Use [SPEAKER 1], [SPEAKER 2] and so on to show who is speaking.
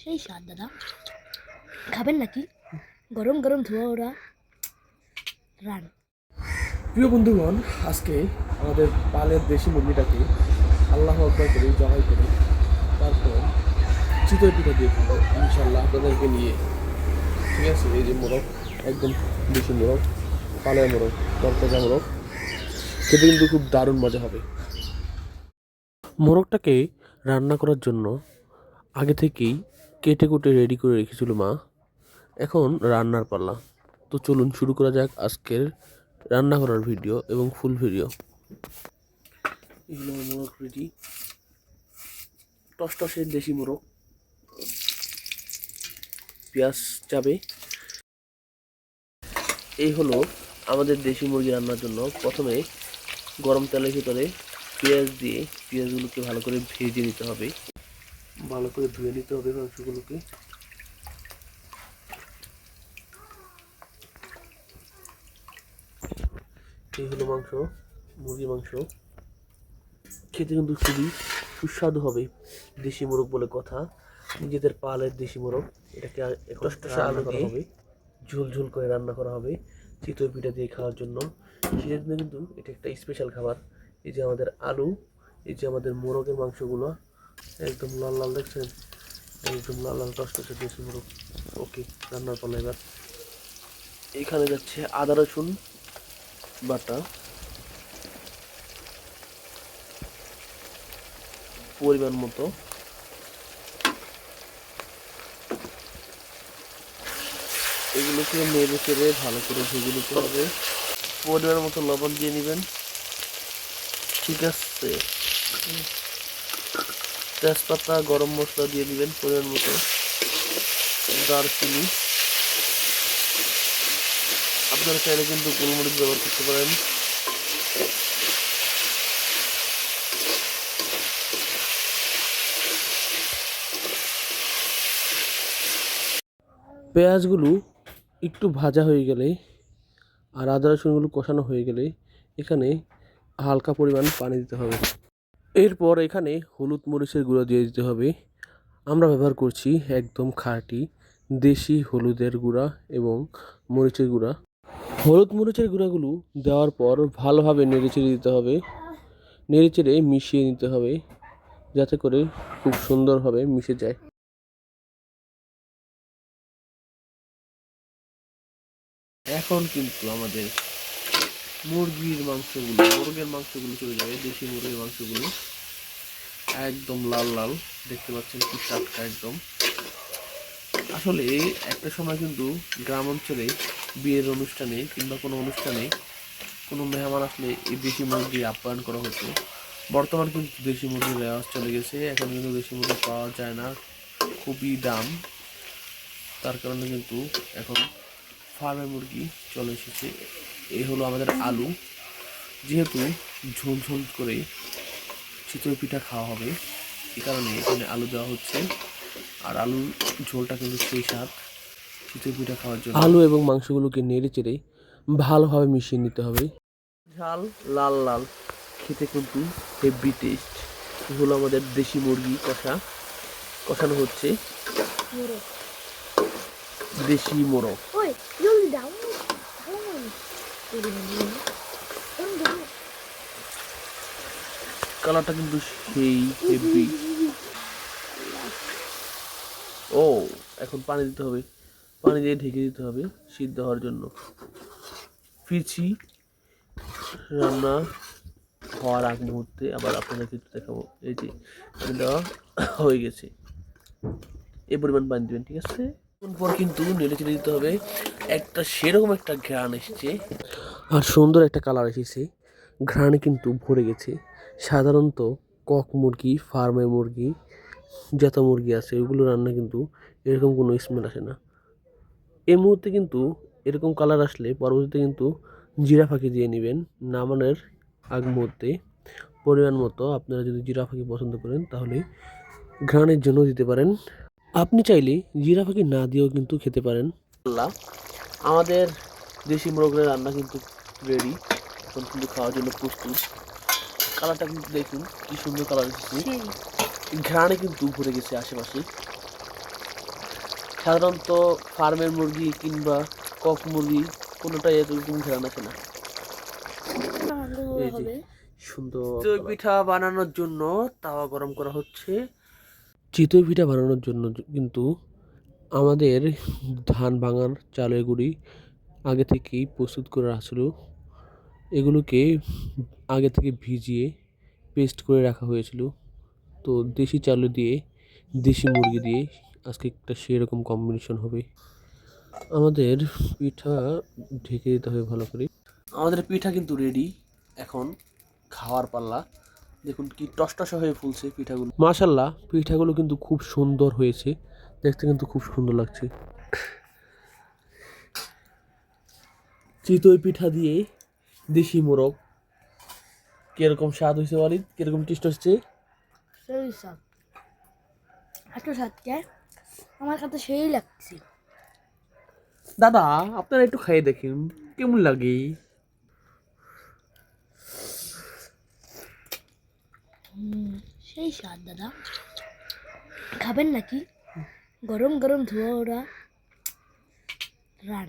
[SPEAKER 1] সেই স্বাদ, দাদা। খাবেন নাকি? গরম গরম ধোয়া ওরা রান।
[SPEAKER 2] প্রিয় বন্ধুগণ, আজকে আমাদের পালের দেশি মুরগিটাকে আল্লাহ আকবর করে জবাই করে তারপর চিতই পিঠা দিয়ে খাব ইনশাল্লাহ আপনাদেরকে নিয়ে। ঠিক আছে, এই যে মোরগ, একদম দেশি মোরগ, পালের মোরগ তরতাজা মোরগ। খেতে কিন্তু খুব দারুণ মজা হবে। মোরগটাকে রান্না করার জন্য আগে থেকেই কেটে কুটে রেডি করে রেখেছিল মা। এখন রান্নার পাল্লা। তো চলুন শুরু করা যাক আজকের রান্না করার ভিডিও এবং ফুল ভিডিও এগুলো মোরগ রেডি টস টসের দেশি মোরগ। পেঁয়াজ যাবে এই হলো আমাদের দেশি মুরগি রান্নার জন্য। প্রথমে গরম তেলের ভিতরে পেঁয়াজ দিয়ে পেঁয়াজগুলোকে ভালো করে ভেজে নিতে হবে। ভালো করে ধুয়ে নিতে হবে মাংসগুলোকে। এই হলো মাংস মুরগি মাংস। খেতে কিন্তু খুবই সুস্বাদু হবে দেশি মোরগ বলে কথা। নিজেদের পালের দেশি মোরগ এটাকে রান্না করা হবে। ঝোল ঝোল করে রান্না করা হবে চিতই পিঠা দিয়ে খাওয়ার জন্য। দিনে কিন্তু এটা একটা স্পেশাল খাবার। এই যে আমাদের আলু এই যে আমাদের মোরগের মাংসগুলো একদম লাল লাল দেখছেন? একদম লাল লাল টসটসে দেশি মোরগ। ওকে, রান্নার পালা এবার। এখানে যাচ্ছে আদা, রসুন, বাটা। পরিমাণ মতো। এগুলোকে নেড়ে চেড়ে ভালো করে ভেজে নিতে হবে। পরিমাণ মতো লবণ দিয়ে নেবেন। ঠিক আছে। তেজপাতা, গরম মশলা দিয়ে দিবেন পরিমাণ মতো। দারচিনি। আপনারা চাইলে কিন্তু গোলমরিচ ব্যবহার করতে পারেন। পেঁয়াজগুলো একটু ভাজা হয়ে গেলে আর আদা রসুনগুলো কষানো হয়ে গেলে এখানে হালকা পরিমাণ পানি দিতে হবে। এরপর এখানে হলুদ মরিচের গুঁড়ো দিয়ে দিতে হবে। আমরা ব্যবহার করছি একদম খাঁটি দেশি হলুদের গুঁড়া এবং মরিচের গুঁড়া। হলুদ মরিচের গুঁড়াগুলো দেওয়ার পর ভালোভাবে নেড়েচেড়ে দিতে হবে। নেড়েচেড়ে মিশিয়ে নিতে হবে যাতে করে খুব সুন্দরভাবে মিশে যায়। এখন কিন্তু আমাদের মুরগির মাংসগুলো, মুরগের মাংসগুলো চলে যাবে, দেশি মুরগির মাংসগুলো। একদম লাল লাল। দেখতে পাচ্ছেন কি টাটকা একদম। আসলে একটা সময় কিন্তু গ্রাম অঞ্চলে বিয়ের অনুষ্ঠানে কিংবা কোনো অনুষ্ঠানে কোনো মেহমান আসলে এই দেশি মুরগি আপ্যায়ন করা হতো। বর্তমান কিন্তু দেশি মুরগির রেওয়াজ চলে গেছে। এখন কিন্তু দেশি মুরগি পাওয়া যায় না। খুবই দাম। তার কারণে কিন্তু এখন ফার্মের মুরগি চলে এসেছে। এই হলো আমাদের আলু। যেহেতু ঝোল ঝোল করে চিতই পিঠা খাওয়া হবে এই কারণে এখানে আলু দেওয়া হচ্ছে। আর আলু ঝোলটা কিন্তু সেই স্বাদ চিতই পিঠা খাওয়ার জন্য। আলু এবং মাংসগুলোকে নেড়ে চেড়ে ভালোভাবে মিশিয়ে নিতে হবে। ঝাল লাল লাল। খেতে কিন্তু হেভি টেস্ট হলো আমাদের দেশি মুরগি কষা। কষানো হচ্ছে। দেশি মোরগ। কালারটা কিন্তু সেই হেভি। ও এখন পানি দিতে হবে। পানি দিয়ে ঢেকে দিতে হবে সিদ্ধ হওয়ার জন্য। ফিরছি রান্না হওয়ার আগ মুহূর্তে আবার আপনাদেরকে একটু দেখাবো। এই যে দেওয়া হয়ে গেছে। এ পরিমাণ পানি দেবেন ঠিক আছে? পর কিন্তু নেড়ে চেড়ে দিতে হবে। একটা সেরকম একটা ঘ্রাণ এসছে। আর সুন্দর একটা কালার এসেছে। ঘ্রাণে কিন্তু ভরে গেছে। সাধারণত কক মুরগি, ফার্মে মুরগি, যত মুরগি আছে, ওইগুলো রান্না কিন্তু এরকম কোনো স্মেল আসে না। এই মুহূর্তে কিন্তু এরকম কালার আসলে পরবর্তীতে কিন্তু জিরা ফাঁকি দিয়ে নেবেন। নামানোর আগ মুহূর্তে পরিমাণ মতো আপনারা যদি জিরা ফাঁকি পছন্দ করেন, তাহলে ঘ্রাণের জন্য দিতে পারেন। আপনি চাইলে জিরা ফাঁকি না দিয়েও কিন্তু খেতে পারেন। আল্লাহ আমাদের দেশি মোরগের রান্না কিন্তু রেডি এখন কিন্তু খাওয়ার জন্য প্রস্তুত। কালারটা কিন্তু দেখুন কি সুন্দর কালার এসেছে। ঘ্রাণে কিন্তু ভরে গেছে আশেপাশে। সাধারণত ফার্মের মুরগি কিংবা কক মুরগি কোনোটাই এরকম ঘেরান আসে না। সুন্দর পিঠা বানানোর জন্য তাওয়া গরম করা হচ্ছে। চিতই পিঠা বানানোর জন্য কিন্তু আমাদের ধান ভাঙার চালের গুঁড়ি আগে থেকেই প্রস্তুত করে রাখছিল। এগুলোকে আগে থেকে ভিজিয়ে পেস্ট করে রাখা হয়েছিল। তো দেশি চালু দিয়ে, দেশি মুরগি দিয়ে আজকে একটা সেরকম কম্বিনেশন হবে। আমাদের পিঠা ঢেকে দিতে হবে ভালো করে। আমাদের পিঠা কিন্তু রেডি এখন খাওয়ার পাল্লা। দেখুন কি টসটসা হয়ে ফুলছে পিঠাগুলো। মাশাল্লাহ পিঠাগুলো কিন্তু খুব সুন্দর হয়েছে। দেখতে কিন্তু খুব সুন্দর লাগছে। চিতই পিঠা দিয়ে দেশি মোরগ। কীরকম স্বাদ হয়েছে ওয়ালিদ? কীরকম টেস্ট হচ্ছে?
[SPEAKER 1] সেই সব এত সাতকে আমার কাছে সেই লাগছে।
[SPEAKER 2] দাদা আপনারা একটু খাইয়ে দেখেন কেমন লাগে?
[SPEAKER 1] সেই স্বাদ দাদা। খাবেন নাকি? গরম গরম ধোয়া ওরা রান।